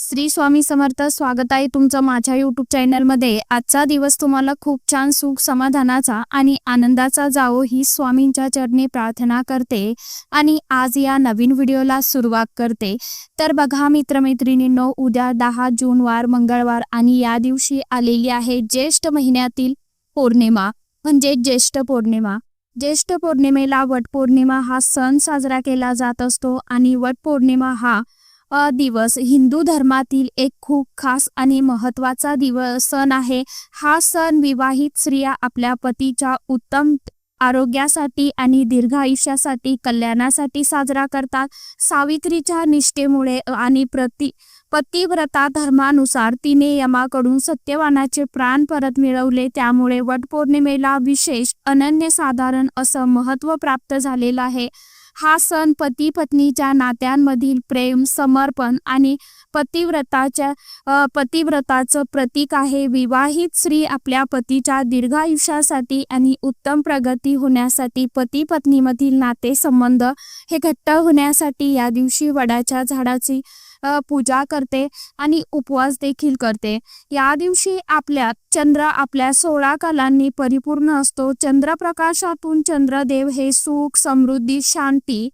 श्री स्वामी समर्थ स्वागत आहे तुमचं माझ्या यूट्यूब चॅनलमध्ये आजचा दिवस तुम्हाला खूप छान सुख समाधानाचा आणि आनंदाचा जावो ही स्वामींच्या चरणी प्रार्थना करते आणि आज या नवीन व्हिडिओला सुरुवात करते. तर बघा मित्रमैत्रिणींनो उद्या दहा जूनवार मंगळवार आणि या दिवशी आलेली आहे ज्येष्ठ महिन्यातील पौर्णिमा. म्हणजे ज्येष्ठ पौर्णिमा. ज्येष्ठ पौर्णिमेला वटपौर्णिमा हा सण साजरा केला जात असतो आणि वटपौर्णिमा हा दिवस. हिंदू धर्मातील एक खूप खास आणि महत्त्वाचा दिवस सण आहे. हा सण विवाहित स्त्रिया आपल्या पतीच्या उत्तम आरोग्यासाठी आणि दीर्घ आयुष्यासाठी कल्याणासाठी साजरा करतात. सावित्रीच्या निष्ठेमुळे आणि प्रति पतिव्रता धर्मानुसार तिने यमाकडून सत्यवानाचे प्राण परत मिळवले. त्यामुळे वटपौर्णिमेला विशेष अनन्यसाधारण असं महत्त्व प्राप्त झालेलं आहे. हा सण पती पत्नीच्या नात्यांमधील प्रेम समर्पण आणि पतिव्रताच्या पतिव्रताचं प्रतीक आहे. विवाहित स्त्री आपल्या पतीच्या दीर्घायुष्यासाठी आणि उत्तम प्रगती होण्यासाठी पती पत्नीमधील नातेसंबंध हे घट्ट होण्यासाठी या दिवशी वडाच्या झाडाची पूजा करते आणि उपवास देखील करते. या दिवशी आपल्या चंद्र आपल्या सोळा कलांनी परिपूर्ण असतो. चंद्रप्रकाशातून चंद्रदेव हे सुख समृद्धी शांती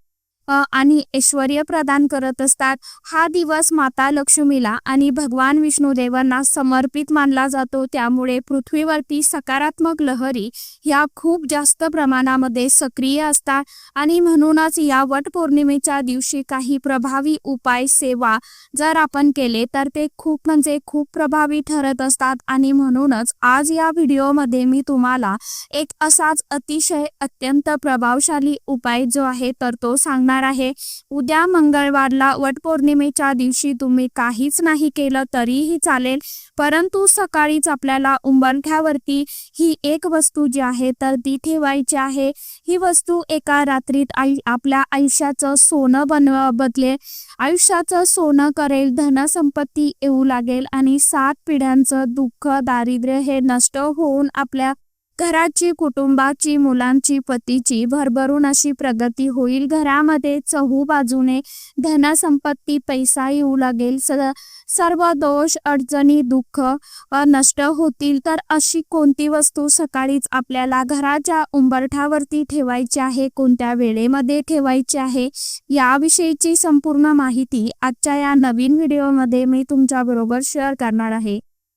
आणि ऐश्वर प्रदान करत असतात. हा दिवस माता लक्ष्मीला आणि भगवान विष्णुदेवांना समर्पित मानला जातो. त्यामुळे पृथ्वीवरती सकारात्मक लहरी ह्या खूप जास्त प्रमाणामध्ये सक्रिय असतात. आणि म्हणूनच या वटपौर्णिमेच्या दिवशी काही प्रभावी उपाय सेवा जर आपण केले तर ते खूप म्हणजे खूप प्रभावी ठरत असतात. आणि म्हणूनच आज या व्हिडिओमध्ये मी तुम्हाला एक असाच अतिशय अत्यंत प्रभावशाली उपाय जो आहे तर तो सांगणार आहे. उद्या मंगळवारला वटपौर्णिमेच्या दिवशी तुम्ही काहीच नाही केलं तरीही चालेल. परंतु सकाळीच आपल्याला उंबरठ्यावरती ही एक वस्तू जी आहे तर ती ठेवायची आहे. ही वस्तू एका रात्रीत आई आपल्या आयुष्याचं सोनं बनव बदले. आयुष्याचं सोनं करेल धनसंपत्ती येऊ लागेल आणि सात पिढ्यांचं दुःख दारिद्र्य हे नष्ट होऊन आपल्या घराची कुटुंबाची मुलांची पतीची भरभरून अशी प्रगती होईल. घरामध्ये चहू बाजूने धनसंपत्ती पैसा येऊ लागेल. स सर्व दोष अडचणी दुःख नष्ट होतील. तर अशी कोणती वस्तू सकाळीच आपल्याला घराच्या उंबरठावरती ठेवायची आहे? कोणत्या वेळेमध्ये ठेवायची आहे? याविषयीची संपूर्ण माहिती आजच्या या नवीन व्हिडिओमध्ये मी तुमच्याबरोबर शेअर करणार आहे.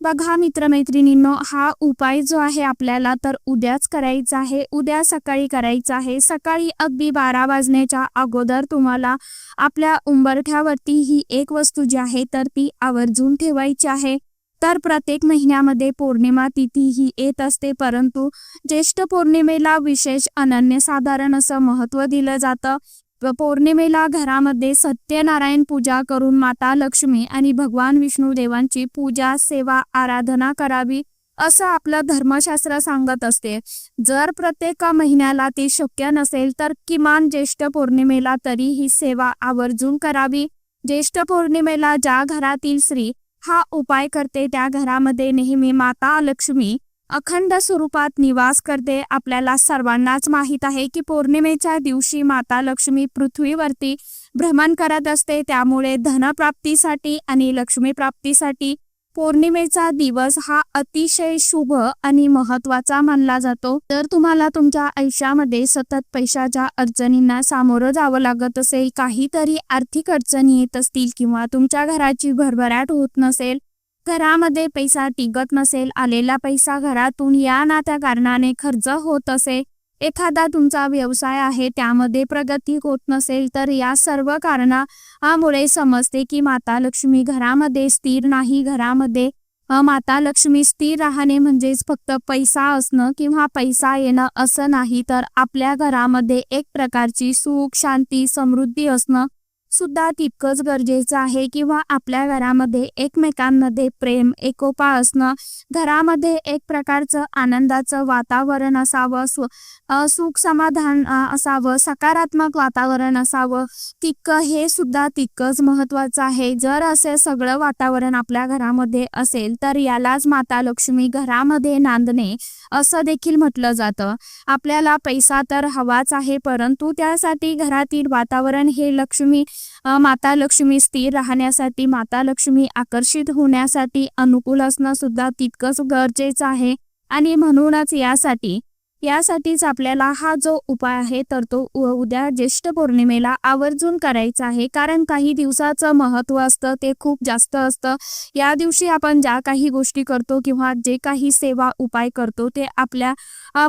बघा मित्रमैत्रिणींनो हा उपाय जो आहे आपल्याला तर उद्याच करायचा आहे. उद्या सकाळी करायचा आहे. सकाळी अगदी बारा वाजण्याच्या अगोदर तुम्हाला आपल्या उंबरठ्यावरती ही एक वस्तू जी आहे तर ती आवर्जून ठेवायची आहे. तर प्रत्येक महिन्यामध्ये पौर्णिमा तिथी ही येत असते परंतु ज्येष्ठ पौर्णिमेला विशेष अनन्यसाधारण असं महत्त्व दिलं जातं. व पौर्णिमेला घरामध्ये सत्यनारायण पूजा करून माता लक्ष्मी आणि भगवान विष्णू देवांची पूजा सेवा आराधना करावी असं आपलं धर्मशास्त्र सांगत असते. जर प्रत्येक महिन्याला ती शक्य नसेल तर किमान ज्येष्ठ पौर्णिमेला तरी ही सेवा आवर्जून करावी. ज्येष्ठ पौर्णिमेला ज्या घरातील स्त्री हा उपाय करते त्या घरामध्ये नेहमी माता लक्ष्मी अखंड स्वरूपात निवास करते. आपल्याला सर्वांनाच माहीत आहे की पौर्णिमेच्या दिवशी माता लक्ष्मी पृथ्वीवरती भ्रमण करत असते. त्यामुळे धनप्राप्तीसाठी आणि लक्ष्मी प्राप्तीसाठी पौर्णिमेचा दिवस हा अतिशय शुभ आणि महत्त्वाचा मानला जातो. तर तुम्हाला तुमच्या आयुष्यामध्ये सतत पैशाच्या अडचणींना सामोरं जावं लागत असेल काहीतरी आर्थिक अडचणी येत असतील किंवा तुमच्या घराची भरभराट होत नसेल घरामध्ये पैसा टिकत नसेल आलेला पैसा घरातून या ना त्या कारणाने खर्च होत असे एखादा तुमचा व्यवसाय आहे त्यामध्ये प्रगती होत नसेल तर या सर्व कारणामुळे समजते की माता लक्ष्मी घरामध्ये स्थिर नाही. घरामध्ये माता लक्ष्मी स्थिर राहणे म्हणजेच फक्त पैसा असणं किंवा पैसा येणं असं नाही तर आपल्या घरामध्ये एक प्रकारची सुख शांती समृद्धी असणं सुद्धा तितकंच गरजेचं आहे किंवा आपल्या घरामध्ये एकमेकांमध्ये प्रेम एकोपा असणं घरामध्ये एक प्रकारचं आनंदाचं वातावरण असावं सु सुख समाधान असावं सकारात्मक वातावरण असावं तितकं हे सुद्धा तितकंच महत्वाचं आहे. जर असे सगळं वातावरण आपल्या घरामध्ये असेल तर यालाच माता लक्ष्मी घरामध्ये नांदणे असं देखील म्हटलं जातं. आपल्याला पैसा तर हवाच आहे परंतु त्यासाठी घरातील वातावरण हे लक्ष्मी माता लक्ष्मी स्थिर राहण्यासाठी माता लक्ष्मी आकर्षित होण्यासाठी अनुकूल असणं सुद्धा तितकंच गरजेचं आहे. आणि म्हणूनच यासाठी यासाठीच आपल्याला हा जो उपाय आहे तर तो उ- उद्या ज्येष्ठ पौर्णिमेला आवर्जून करायचा आहे. कारण काही दिवसाचं महत्त्व असतं ते खूप जास्त असतं. या दिवशी आपण ज्या काही गोष्टी करतो किंवा जे काही सेवा उपाय करतो ते आपल्या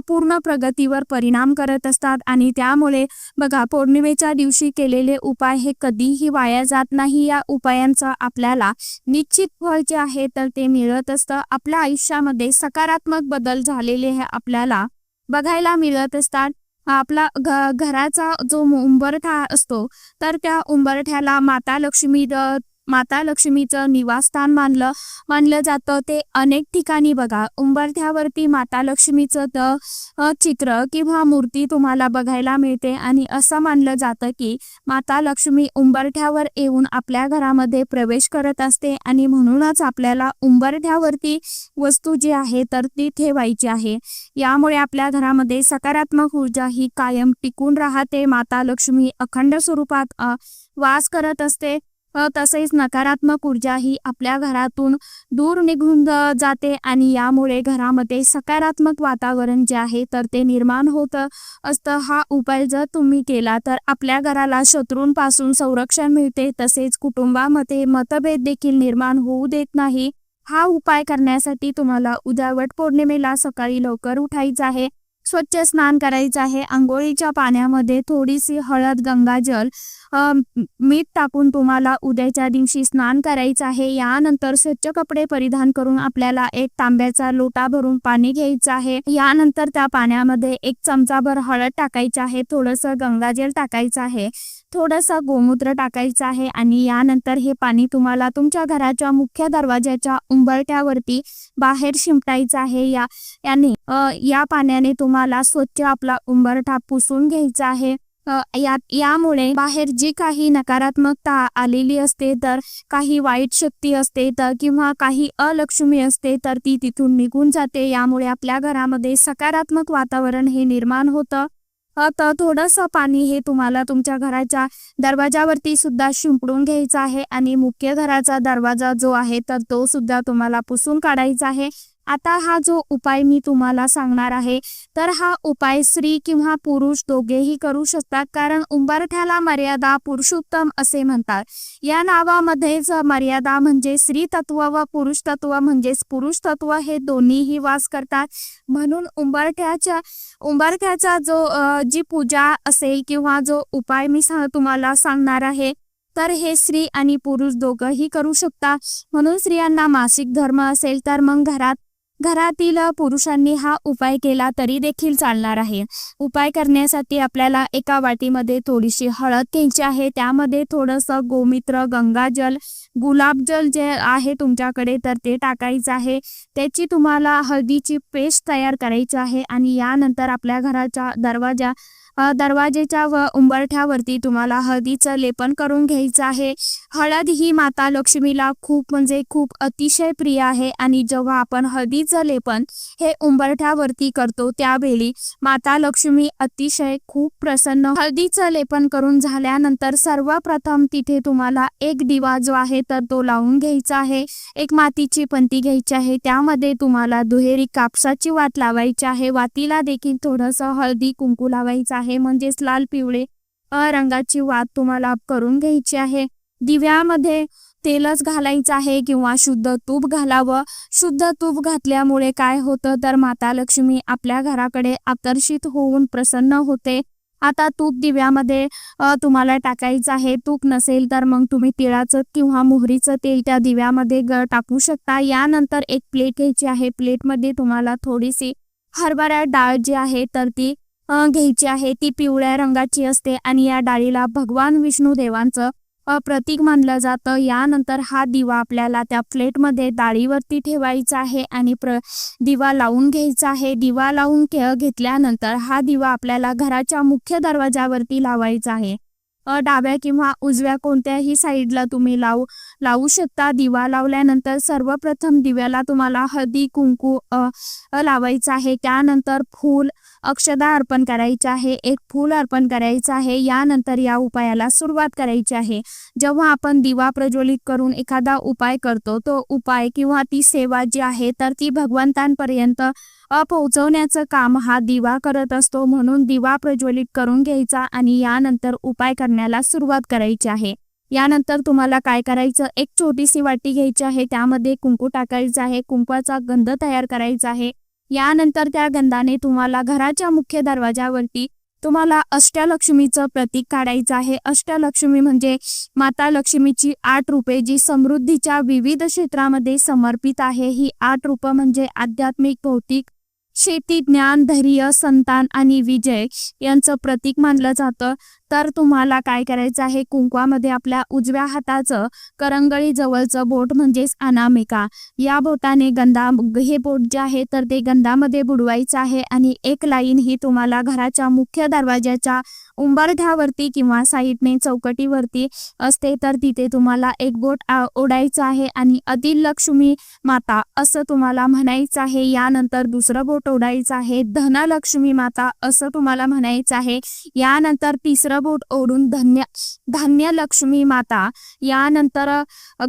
पूर्ण प्रगतीवर परिणाम करत असतात. आणि त्यामुळे बघा पौर्णिमेच्या दिवशी केलेले उपाय हे कधीही वाया जात नाही. या उपायांचं आपल्याला निश्चित फळ जे आहे तर ते मिळत असतं. आपल्या आयुष्यामध्ये सकारात्मक बदल झालेले हे आपल्याला बघायला मिळत असतात. आपला घ घराचा जो उंबरठा असतो तर त्या उंबरठ्याला माता लक्ष्मी द- माता लक्ष्मीचं निवासस्थान मानलं मानलं जातं. ते अनेक ठिकाणी बघा. उंबरठ्यावरती माता लक्ष्मीचं द चित्र किंवा मूर्ती तुम्हाला बघायला मिळते आणि असं मानलं जातं की माता लक्ष्मी उंबरठ्यावर येऊन आपल्या घरामध्ये प्रवेश करत असते आणि म्हणूनच आपल्याला उंबरठ्यावरती वस्तू जी आहे तर ती ठेवायची आहे. यामुळे आपल्या घरामध्ये सकारात्मक ऊर्जा ही कायम टिकून राहते. माता लक्ष्मी अखंड स्वरूपात वास करत असते. तसेच नकारात्मक ऊर्जा ही आपल्या घरातून दूर निघून जाते आणि यामुळे घरामध्ये सकारात्मक वातावरण जे आहे तर ते निर्माण होतं असतं. हा उपाय जर तुम्ही केला तर आपल्या घराला शत्रूंपासून संरक्षण मिळते. तसेच कुटुंबामध्ये मतभेद देखील निर्माण होऊ देत नाही. हा उपाय करण्यासाठी तुम्हाला उद्या वटपौर्णिमेला सकाळी लवकर उठायचं आहे. स्वच्छ स्नान करायचं आहे. आंघोळीच्या पाण्यामध्ये थोडीशी हळद गंगाजल मीठ टाकून तुम्हाला उद्याच्या दिवशी स्नान करायचं आहे. यानंतर स्वच्छ कपडे परिधान करून आपल्याला एक तांब्याचा लोटा भरून पाणी घ्यायचं आहे. यानंतर त्या पाण्यामध्ये एक चमचाभर हळद टाकायचं आहे. थोडंसं गंगाजल टाकायचं आहे. थोडंसं गोमूत्र टाकायचं आहे आणि यानंतर हे पाणी तुम्हाला तुमच्या घराच्या मुख्य दरवाज्याच्या उंबरट्यावरती बाहेर शिंपटायचं आहे. या याने या पाण्याने तुम्हाला स्वच्छ आपला उंबरठा पुसून घ्यायचा आहे. अ, या यामुळे बाहेर जी काही नकारात्मकता आलेली असते तर काही वाईट शक्ती असते तर किंवा काही अलक्ष्मी असते तर ती तिथून निघून जाते. यामुळे आपल्या घरामध्ये सकारात्मक वातावरण हे निर्माण होतं. तर थोडंसं पाणी हे तुम्हाला तुमच्या घराच्या दरवाजावरती सुद्धा शिंपडून घ्यायचं आहे आणि मुख्य घराचा दरवाजा जो आहे तर तो सुद्धा तुम्हाला पुसून काढायचा आहे. आता हा जो उपाय मी तुम्हाला सांगणार आहे तर हा उपाय स्त्री किंवा पुरुष दोघेही करू शकतात कारण उंबरठ्याला मर्यादा पुरुषोत्तम असे म्हणतात. या नावामध्येच मर्यादा म्हणजे स्त्री तत्व व पुरुष तत्व म्हणजेच पुरुष तत्व हे दोन्हीही वास करतात. म्हणून उंबरठ्याच्या उंबरठ्याचा जो जी पूजा असेल किंवा जो उपाय मी सा- तुम्हाला सांगणार आहे तर हे स्त्री आणि पुरुष दोघंही करू शकता म्हणून स्त्रियांना मासिक धर्म असेल तर मग घरात घरातील पुरुषांनी हा उपाय केला तरी देखील चालणार आहे. उपाय करण्यासाठी आपल्याला एका वाटीमध्ये थोडीशी हळद घ्यायची आहे. त्यामध्ये थोडंसं गोमित्र गंगाजल गुलाबजल जे आहे तुमच्याकडे तर ते टाकायचं आहे. त्याची तुम्हाला हळदीची पेस्ट तयार करायची आहे आणि यानंतर आपल्या घराच्या दरवाजा दरवाजेच्या व उंबरठ्यावरती तुम्हाला हळदीचं लेपन करून घ्यायचं आहे. हळद ही माता लक्ष्मीला खूप म्हणजे खूप अतिशय प्रिय आहे आणि जेव्हा आपण हळदीचं लेपन हे उंबरठ्यावरती करतो त्यावेळी माता लक्ष्मी अतिशय खूप प्रसन्न. हळदीचं लेपन करून झाल्यानंतर सर्वप्रथम तिथे तुम्हाला एक दिवा जो आहे तर तो लावून घ्यायचा आहे. एक मातीची पंती घ्यायची आहे. त्यामध्ये तुम्हाला दुहेरी कापसाची वात लावायची आहे. वातीला देखील थोडंसं हळदी कुंकू लावायचं आहे म्हणजेच लाल पिवळे अ रंगाची वात तुम्हाला करून घ्यायची आहे. दिव्यामध्ये तेलच घालायचं आहे किंवा शुद्ध तूप घालावं. शुद्ध तूप घातल्यामुळे काय होतं? तर माता लक्ष्मी आपल्या घराकडे आकर्षित होऊन प्रसन्न होते. आता तूप दिव्यामध्ये तुम्हाला टाकायचं आहे. तूप नसेल तर मग तुम्ही तिळाचं किंवा मोहरीचं तेल त्या दिव्यामध्ये ग टाकू शकता. यानंतर एक प्लेट घ्यायची आहे. प्लेटमध्ये तुम्हाला थोडीशी हरभरा डाळ जी आहे तर ती घ्यायची आहे. ती पिवळ्या रंगाची असते आणि या डाळीला भगवान विष्णू देवांचं प्रतीक मानलं जातं. यानंतर हा दिवा आपल्याला त्या प्लेटमध्ये डाळीवरती ठेवायचा आहे आणि प्र दिवा लावून घ्यायचा आहे. दिवा लावून घेतल्यानंतर हा दिवा आपल्याला घराच्या मुख्य दरवाजावरती लावायचा आहे. डाव्या किंवा उजव्या कोणत्याही साईडला तुम्ही लावू लावू शकता. दिवा लावल्यानंतर सर्वप्रथम दिव्याला तुम्हाला हळदी कुंकू लावायचं आहे. त्यानंतर फूल अक्षदा अर्पण करायचे आहे. एक फूल अर्पण करायचं आहे. यानंतर या उपायाला सुरुवात करायची आहे. जेव्हा आपण दिवा प्रज्वलित करून एखादा उपाय करतो तो उपाय किंवा ती सेवा जी आहे तर ती भगवंतांपर्यंत पोहोचवण्याचं काम हा दिवा करत असतो म्हणून दिवा प्रज्वलित करून घ्यायचा आणि यानंतर उपाय करण्याला सुरुवात करायची आहे. यानंतर तुम्हाला काय करायचं? एक छोटीशी वाटी घ्यायची आहे त्यामध्ये कुंकू टाकायचं आहे कुंकवाचा गंध तयार करायचा आहे. यानंतर त्या गंधाने तुम्हाला घराच्या मुख्य दरवाजावरती तुम्हाला अष्टलक्ष्मीचं प्रतीक काढायचं आहे. अष्टलक्ष्मी म्हणजे माता लक्ष्मीची आठ रूपे जी समृद्धीच्या विविध क्षेत्रामध्ये समर्पित आहे. ही आठ रूपं म्हणजे आध्यात्मिक भौतिक शेती ज्ञान धैर्य संतान आणि विजय यांचं प्रतीक मानलं जातं. तर तुम्हाला काय करायचं आहे? कुंकवामध्ये आपल्या उजव्या हाताचं करंगळी जवळचं बोट म्हणजेच अनामिका. या बोटाने गंधा हे बोट जे आहे तर ते गंधामध्ये बुडवायचं आहे आणि एक लाईन ही तुम्हाला घराच्या मुख्य दरवाजाच्या उंबरठ्यावरती किंवा साईडने चौकटीवरती असते तर तिथे तुम्हाला एक बोट ओढायचं आहे आणि अदिल लक्ष्मी माता असं तुम्हाला म्हणायचं आहे. यानंतर दुसरं बोट ओढायचं आहे धनलक्ष्मी माता असं तुम्हाला म्हणायचं आहे. यानंतर तिसरं बोट ओढून धन्य धान्य लक्ष्मी माता यानंतर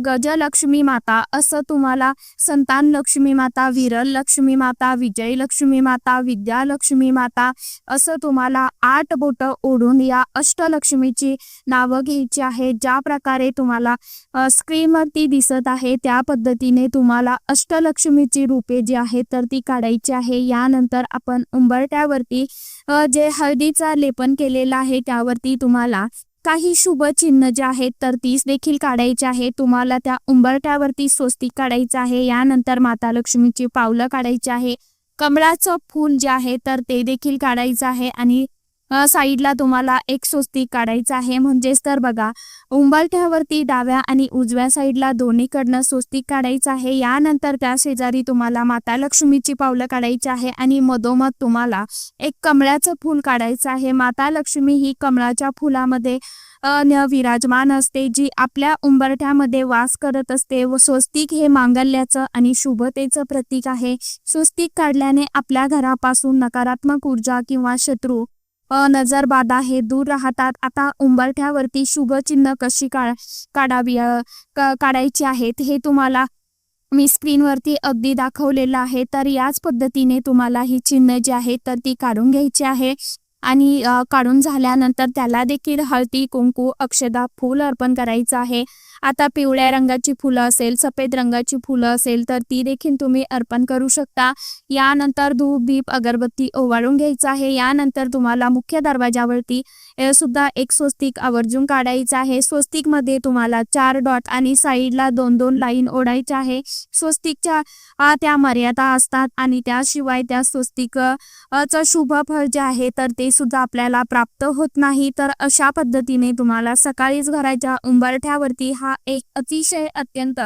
गजलक्ष्मी माता असं तुम्हाला संतान लक्ष्मी माता विरल लक्ष्मी माता विजय लक्ष्मी माता विद्यालक्ष्मी माता असं तुम्हाला आठ बोट ओढून या अष्टलक्ष्मीची नावं घ्यायची आहे. ज्या प्रकारे तुम्हाला स्क्रीनवरती दिसत आहे त्या पद्धतीने तुम्हाला अष्टलक्ष्मीची रूपे जी आहेत तर ती काढायची आहे. यानंतर आपण उंबरट्यावरती जे हळदीचा लेपन केलेलं आहे त्यावरती तुम्हाला काही शुभ चिन्ह जे आहेत तर तीस देखील काढायचे आहे. तुम्हाला त्या उंबरट्यावरती स्वस्तिक काढायचं आहे. यानंतर माता लक्ष्मीची पावलं काढायची आहे. कमळाचं फूल जे आहे तर ते देखील काढायचं आहे. आणि साईडला तुम्हाला एक स्वस्तिक काढायचं आहे. म्हणजेच तर बघा उंबरठ्यावरती डाव्या आणि उजव्या साईडला दोन्हीकडनं स्वस्तिक काढायचं आहे. यानंतर त्या शेजारी तुम्हाला माता लक्ष्मीची पावलं काढायची आहे आणि मधोमध तुम्हाला एक कमळाचं फूल काढायचं आहे. माता लक्ष्मी ही कमळाच्या फुलामध्ये विराजमान असते जी आपल्या उंबरठ्यामध्ये वास करत असते. व स्वस्तिक हे मांगल्याचं आणि शुभतेचं प्रतीक आहे. स्वस्तिक काढल्याने आपल्या घरापासून नकारात्मक ऊर्जा किंवा शत्रू नजरबाधा हे दूर राहतात. आता उंबरठ्यावरती शुभचिन्ह कशी काढ काढावी काढायची आहेत हे तुम्हाला मी स्क्रीनवरती अगदी दाखवलेलं आहे. तर याच पद्धतीने तुम्हाला ही चिन्ह जी आहेत तर ती काढून घ्यायची आहे. आणि काढून झाल्यानंतर त्याला देखील हळदी कुंकू अक्षदा फूल अर्पण करायचं आहे. आता पिवळ्या रंगाची फुलं असेल सफेद रंगाची फुलं असेल तर ती देखील तुम्ही अर्पण करू शकता. यानंतर धूप दीप अगरबत्ती ओवाळून घ्यायचं आहे. यानंतर तुम्हाला मुख्य दरवाजावरती सुद्धा एक स्वस्तिक आवर्जून काढायचं आहे. स्वस्तिकमध्ये तुम्हाला चार डॉट आणि साईडला दोन दोन लाईन ओढायच्या आहे. स्वस्तिकच्या त्या मर्यादा असतात आणि त्याशिवाय त्या स्वस्तिक च चं शुभ फळ जे आहे तर ते सुद्धा आपल्याला प्राप्त होत नाही. तर अशा पद्धतीने तुम्हाला सकाळीच घराच्या उंबरठ्यावरती हा एक अतिशय अत्यंत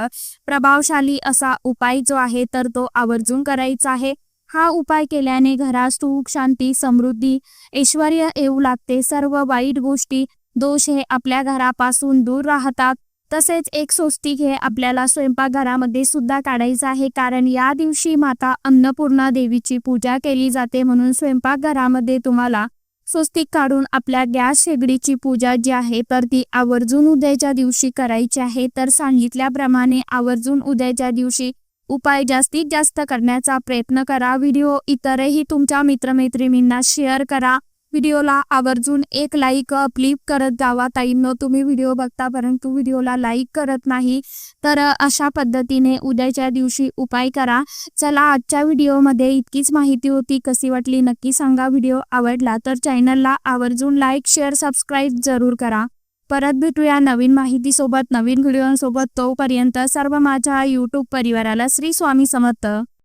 प्रभावशाली असा उपाय जो आहे तर तो आवर्जून करायचा आहे. हा उपाय केल्याने घरात सुख शांती समृद्धी ऐश्वर येऊ लागते. सर्व वाईट गोष्टी दोष हे आपल्या घरापासून दूर राहतात. तसेच एक स्वस्तिक हे आपल्याला स्वयंपाकघरामध्ये सुद्धा काढायचं आहे. कारण या दिवशी माता अन्नपूर्णा देवीची पूजा केली जाते म्हणून स्वयंपाकघरामध्ये तुम्हाला स्वस्तिक काढून आपल्या गॅस शेगडीची पूजा जी आहे तर ती आवर्जून उद्याच्या दिवशी करायची आहे. तर सांगितल्याप्रमाणे आवर्जून उद्याच्या दिवशी उपाय जास्तीत जास्त करण्याचा प्रयत्न करा. व्हिडिओ इतरही तुमच्या मित्रमैत्रिणींना शेअर करा. व्हिडिओला आवर्जून एक लाईक क्लिप करत जावा. ताईंनो तुम्ही व्हिडिओ बघता परंतु व्हिडिओला लाईक करत नाही तर अशा पद्धतीने उद्याच्या दिवशी उपाय करा. चला आजच्या व्हिडिओमध्ये इतकीच माहिती होती. कशी वाटली नक्की सांगा. व्हिडिओ आवडला तर चॅनलला आवर्जून लाईक शेअर सबस्क्राईब जरूर करा. परत भेटूया नवीन माहितीसोबत नवीन व्हिडिओसोबत. तोपर्यंत सर्व माझ्या यूट्यूब परिवाराला श्री स्वामी समर्थ.